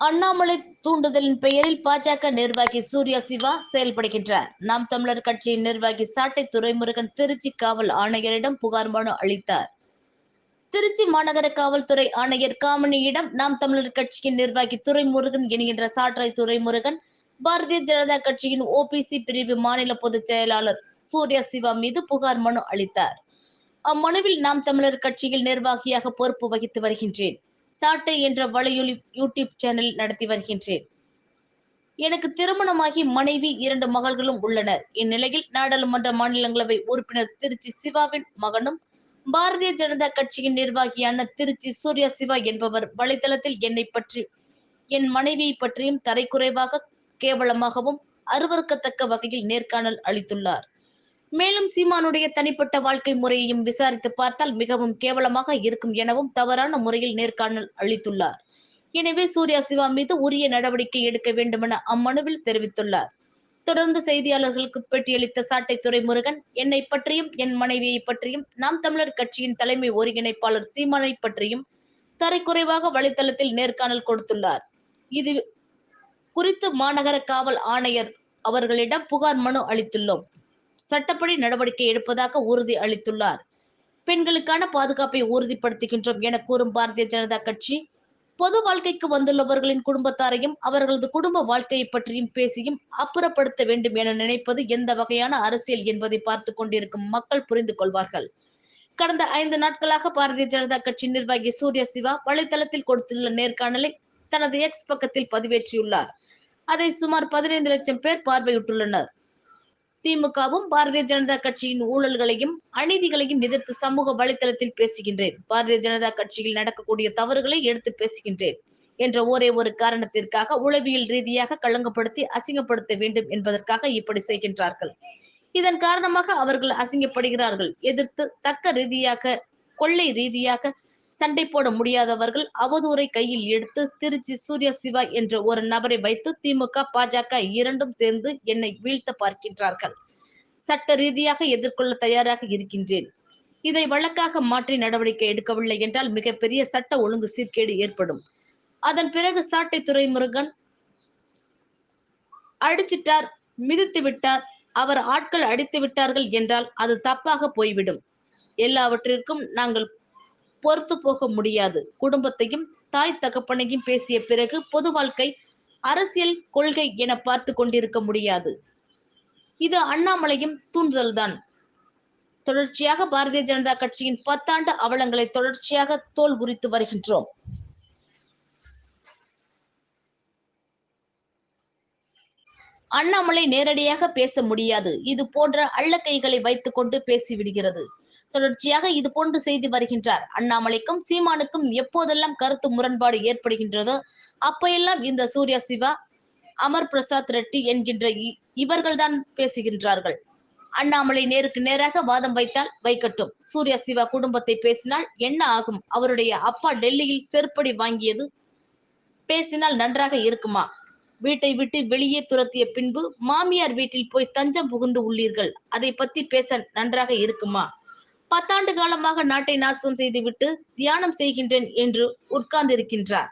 அண்ணாமலை தூண்டுதலின் பெயரில் பாஜக நிர்வாகி சூர்யா சிவா செயல்படுகின்றார். நாம் தமிழர் கட்சியின் நிர்வாகி சாட்டை துறைமுருகன் திருச்சி காவல் ஆணையரிடம் புகார் மனு அளித்தார். திருச்சி மாநகர காவல்துறை ஆணையர் காமினியிடம் நாம் தமிழர் கட்சியின் நிர்வாகி துரைமுருகன் என்கின்ற சாட்டை துரைமுருகன் பாரதிய ஜனதா கட்சியின் ஓபிசி பிரிவு மாநில பொதுச் செயலாளர் சூர்யா சிவா மீது புகார் மனு அளித்தார். அம்மனுவில் நாம் தமிழர் கட்சியில் நிர்வாகியாக பொறுப்பு வகித்து வருகின்றேன். சாட்டை என்ற வலையொலி யூடியூப் சேனல் நடத்தி வருகின்றேன். எனக்கு திருமணமாகி மனைவி இரண்டு மகள்களும் உள்ளனர். இந்நிலையில் நாடாளுமன்ற மாநிலங்களவை உறுப்பினர் திருச்சி சிவாவின் மகனும் பாரதிய ஜனதா கட்சியின் நிர்வாகியான திருச்சி சூர்யா சிவா என்பவர் வலைதளத்தில் என்னை பற்றி என் மனைவியை பற்றியும் தரைக்குறைவாக கேவலமாகவும் அருவருக்கத்தக்க வகையில் நேர்காணல் அளித்துள்ளார். மேலும் சீமானுடைய தனிப்பட்ட வாழ்க்கை முறையையும் விசாரித்து பார்த்தால் மிகவும் கேவலமாக இருக்கும் எனவும் தவறான முறையில் நேர்காணல் அளித்துள்ளார். எனவே சூர்யா சிவா மீது உரிய நடவடிக்கை எடுக்க வேண்டுமென அம்மனுவில் தெரிவித்துள்ளார். தொடர்ந்து செய்தியாளர்களுக்கு பேட்டியளித்த சாட்டை துரைமுருகன் என்னை பற்றியும் என் மனைவியை பற்றியும் நாம் தமிழர் கட்சியின் தலைமை ஒருங்கிணைப்பாளர் சீமானை பற்றியும் தரைக்குறைவாக வலைதளத்தில் நேர்காணல் கொடுத்துள்ளார். இது குறித்து மாநகர காவல் ஆணையர் அவர்களிடம் புகார் மனு அளித்துள்ளோம். சட்டப்படி நடவடிக்கை எடுப்பதாக உறுதி அளித்துள்ளார். பெண்களுக்கான பாதுகாப்பை உறுதிப்படுத்துகின்றோம் என கூறும் பாரதிய ஜனதா கட்சி பொது வாழ்க்கைக்கு வந்துள்ளவர்களின் குடும்பத்தாரையும் அவர்களது குடும்ப வாழ்க்கையை பற்றியும் பேசியும் அப்புறப்படுத்த வேண்டும் என நினைப்பது எந்த வகையான அரசியல் என்பதை பார்த்து கொண்டிருக்கும் மக்கள் புரிந்து கொள்வார்கள். கடந்த ஐந்து நாட்களாக பாரதிய ஜனதா கட்சி நிர்வாகி சூர்யா சிவா வலைதளத்தில் கொடுத்துள்ள நேர்காணலை தனது எக்ஸ் பக்கத்தில் பதிவேற்றியுள்ளார். அதை சுமார் பதினைந்து லட்சம் பேர் பார்வையிட்டுள்ளனர். திமுகவும் பாரதிய ஜனதா கட்சியின் ஊழல்களையும் அநீதிகளையும் எதிர்த்து சமூக வலைதளத்தில் பேசுகின்றேன். பாரதிய ஜனதா கட்சியில் நடக்கக்கூடிய தவறுகளை எடுத்து பேசுகின்றேன் என்ற ஒரே ஒரு காரணத்திற்காக உளவியல் ரீதியாக களங்கப்படுத்தி அசிங்கப்படுத்த வேண்டும் என்பதற்காக இப்படி செய்கின்றார்கள். இதன் காரணமாக அவர்கள் அசிங்கப்படுகிறார்கள். எதிர்த்து தக்க ரீதியாக கொள்ளை ரீதியாக சண்டை போட முடியாதவர்கள் அவதூறை கையில் எடுத்து திருச்சி சூர்யா சிவா என்ற ஒரு நபரை வைத்து திமுக பாஜக இரண்டும் சேர்ந்து என்னை வீழ்த்த பார்க்கின்றார்கள். சட்ட ரீதியாக எதிர்கொள்ள தயாராக இருக்கின்றேன். இதை வழக்காக மாற்றி நடவடிக்கை எடுக்கவில்லை என்றால் மிகப்பெரிய சட்ட ஒழுங்கு சீர்கேடு ஏற்படும். அதன் பிறகு சாட்டை துறைமுருகன் அடிச்சிட்டார் மிதித்து விட்டார் அவர் ஆட்கள் அடித்து விட்டார்கள் என்றால் அது தப்பாக போய்விடும். எல்லாவற்றிற்கும் நாங்கள் பொறுத்து போக முடியாது. குடும்பத்தையும் தாய் தகப்பனையும் பேசிய பிறகு பொது வாழ்க்கை அரசியல் கொள்கை என பார்த்து கொண்டிருக்க முடியாது. இது அண்ணாமலையும் தூண்டுதல்தான். தொடர்ச்சியாக பாரதிய ஜனதா கட்சியின் பத்தாண்டு அவலங்களை தொடர்ச்சியாக தோல் உரித்து வருகின்றோம். அண்ணாமலை நேரடியாக பேச முடியாது. இது போன்ற அள்ளக்கைகளை வைத்துக்கொண்டு பேசிவிடுகிறது. தொடர்ச்சியாக இது போன்று செய்து வருகின்றார். அண்ணாமலைக்கும் சீமானுக்கும் எப்போதெல்லாம் கருத்து முரண்பாடு ஏற்படுகின்றதோ அப்பையெல்லாம் இந்த சூர்யா சிவா அமர் பிரசாத் ரெட்டி என்கின்ற இவர்கள்தான் பேசுகின்றார்கள். அண்ணாமலை நேருக்கு நேராக வாதம் வைத்தால் வைக்கட்டும். சூர்யா சிவா குடும்பத்தை பேசினால் என்ன ஆகும்? அவருடைய அப்பா டெல்லியில் செருப்படி வாங்கியது பேசினால் நன்றாக இருக்குமா? வீட்டை விட்டு வெளியே துரத்திய பின்பு மாமியார் வீட்டில் போய் தஞ்சம் புகுந்து உள்ளீர்கள். அதை பத்தி பேச நன்றாக இருக்குமா? பத்தாண்டு காலமாக நாட்டை நாசம் செய்துவிட்டு தியானம் செய்கின்றேன் என்று உட்கார்ந்திருக்கின்றார்.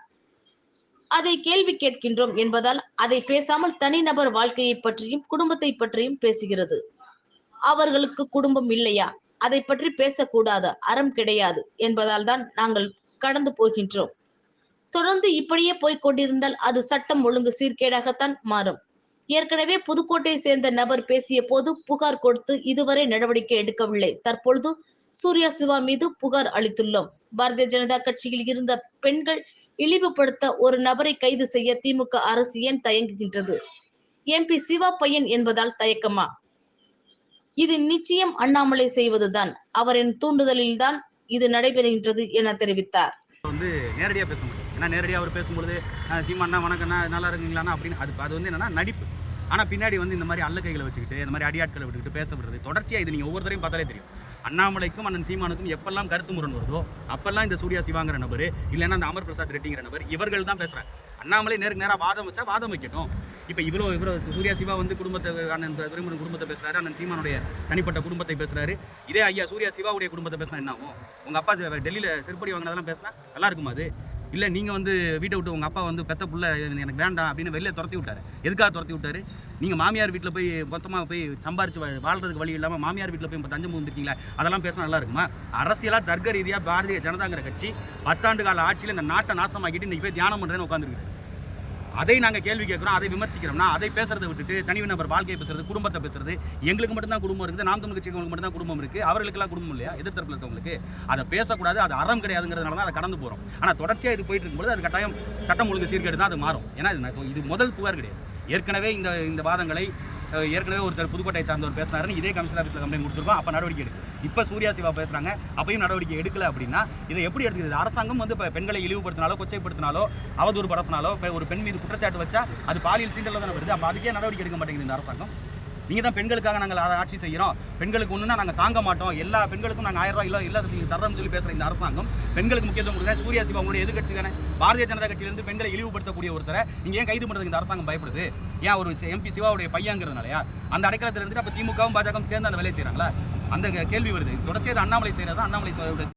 அதை கேள்வி கேட்கின்றோம் என்பதால் அதை பேசாமல் தனிநபர் வாழ்க்கையை பற்றியும் குடும்பத்தை பற்றியும் பேசுகிறது. அவர்களுக்கு குடும்பம் இல்லையா? அதை பற்றி பேசக்கூடாது அறம் கிடையாது என்பதால் தான் நாங்கள் கடந்து போகின்றோம். தொடர்ந்து இப்படியே போய்க் கொண்டிருந்தால் அது சட்டம் ஒழுங்கு சீர்கேடாகத்தான் மாறும். ஏற்கனவே புதுக்கோட்டையை சேர்ந்த நபர் பேசிய போது புகார் கொடுத்து இதுவரை நடவடிக்கை எடுக்கவில்லை. தற்பொழுது சூர்யா சிவா மீது புகார் அளித்துள்ளோம். பாரதிய ஜனதா கட்சியில் இருந்த பெண்கள் இழிவுபடுத்த ஒரு நபரை கைது செய்ய திமுக அரசு ஏன் தயங்குகின்றது? எம்பி சிவா பையன் என்பதால் தயக்கமா? இது நிச்சயம் அண்ணாமலை செய்வதுதான். அவரின் தூண்டுதலில் தான் இது நடைபெறுகின்றது என தெரிவித்தார். வந்து நேரடியாக பேச முடியும். ஏன்னா நேரடியாக அவர் பேசும்பொழுது "அஹ் சீமாண்ணா வணக்கண்ணா நல்லா இருக்கீங்களாண்ணா? அப்படின்னு அது அது வந்து என்னன்னா நடிப்பு. ஆனால் பின்னாடி வந்து இந்த மாதிரி கைகளை வச்சுக்கிட்டு இந்த மாதிரி அடியாட்களை விட்டுக்கிட்டு பேசப்படுறது தொடர்ச்சியாக இது நீங்கள் ஒவ்வொருத்தரையும் பார்த்தாலே தெரியும். அண்ணாமலைக்கும் அண்ணன் சீமானுக்கும் எப்பெல்லாம் கருத்து முரண் வருதோ அப்பெல்லாம் இந்த சூர்யா சிவாங்கிற நபர் இல்லைன்னா அந்த அமர் பிரசாத் ரெட்டிங்கிற நபர் இவர்கள் தான் பேசுகிறாங்க அண்ணாமலை நேருக்கு நேராக வாதம் வச்சா வாதம் வைக்கட்டும். இப்போ இவ்வளோ இவ்வளோ சூர்யா சிவா வந்து குடும்பத்தை அண்ணன் துரைமுருகன் குடும்பத்தை பேசுகிறாரு அண்ணன் சீமானுடைய தனிப்பட்ட குடும்பத்தை பேசுகிறாரு இதே ஐயா சூர்யா சிவாவுடைய குடும்பத்தை பேசினா என்ன ஆகும்? உங்கள் அப்பா டெல்லியில் செருப்படி வாங்கினதெல்லாம் பேசினா நல்லா இருக்குமா அது? இல்லை நீங்கள் வந்து வீட்டை விட்டு உங்கள் அப்பா வந்து பெத்த புள்ள எனக்கு வேண்டாம் அப்படின்னு வெளியே துரத்தி விட்டாரு. எதுக்காக துரத்தி விட்டாரு? நீங்கள் மாமியார் வீட்டில் போய் மொத்தமாக போய் சம்பாரிச்சு வா- வாழ்றதுக்கு வழி இல்லாமல் மாமியார் வீட்டில் போய் இப்போ தஞ்சம் வந்துருக்கீங்களா அதெல்லாம் பேசினா நல்லா இருக்குமா? அரசியலாக தர்க்க ரீதியாக பாரதிய ஜனதாங்கிற கட்சி பத்தாண்டு கால ஆட்சியில் இந்த நாட்டை நாசமாக்கிட்டு இன்றைக்கி போய் தியானம் பண்ணுறேன்னு உட்காந்துருக்கு அதை நாங்கள் கேள்வி கேட்குறோம் அதை விமர்சிக்கிறோம்னா அதை பேசுறதை விட்டுட்டு தனிநபர் வாழ்க்கையை பேசுறது குடும்பத்தை பேசுறது எங்களுக்கு மட்டும்தான் குடும்பம் இருக்குது நாம் தமிழ் கட்சிகளுக்கு மட்டும்தான் குடும்பம் இருக்குது அவர்களுக்கெல்லாம் குடும்பம் இல்லையா? எதிர்த்தரப்பில் இருக்கவங்களுக்கு. அதை பேசக்கூடாது அது அறம் கிடையாதுங்கிறதுனால தான் அதை கடந்து போகிறோம் ஆனால் தொடர்ச்சியாக இது போயிட்டு இருக்கும்போது அது கட்டாயம் சட்டம் ஒழுங்கு சீர்கேடு தான் அது மாறும். ஏன்னா இது இது முதல் புகார் கிடையாது. ஏற்கனவே இந்த இந்த வாதங்களை ஏற்கனவே ஒருத்தர் புதுக்கோட்டை சார்ந்தவர் பேசினாருன்னு இதே கமிஷனர் ஆஃபீஸில் கம்ப்ளைண்ட் கொடுத்துருக்கோம். அப்போ நடவடிக்கை எடுக்கும் இப்போ சூர்யா சிவா பேசுகிறாங்க அப்பயும் நடவடிக்கை எடுக்கல அப்படின்னா இதை எப்படி எடுத்துக்கிறது அரசாங்கம் வந்து இப்போ பெண்களை இழிவுபடுத்தினாலோ கொச்சைப்படுத்தினாலோ அவதூறு பரத்தினாலோ இப்போ ஒரு பெண் மீது குற்றச்சாட்டு வச்சா அது பாலியல் சீண்டலில் தானே வருது. அப்போ அதுக்கே நடவடிக்கை எடுக்க மாட்டேங்குது இந்த அரசாங்கம். நீங்கள் தான் பெண்களுக்காக நாங்கள் அதை ஆட்சி செய்கிறோம். பெண்களுக்கு ஒன்றுனா நாங்கள் தாங்க மாட்டோம். எல்லா பெண்களுக்கும் நாங்கள் ஆயிரம் ரூபாய் இல்லை இல்லாத தர்றோம்னு சொல்லி பேசுகிற இந்த அரசாங்கம் பெண்களுக்கு முக்கியத்துவம் கொடுக்குற சூர்யா சிவா உங்களுடைய எதிர்கட்சி தானே பாரதிய ஜனதா கட்சியிலிருந்து பெண்களை இழிவுபடுத்தக்கூடிய ஒருத்தரை நீங்கள் ஏன் கைது பண்ணுறதுக்கு இந்த அரசாங்கம் பயப்படுது? ஏன் ஒரு எம்பி சிவாவுடைய பையங்கிறதுனாலயா? அந்த அடைக்கலத்தில் இருந்துட்டு அப்போ திமுகவும் பாஜகவும் சேர்ந்து அந்த வேலையை செய்கிறாங்களா அந்த கேள்வி வருது. தொடர்ச்சியாக அண்ணாமலை செய்கிறது அண்ணாமலை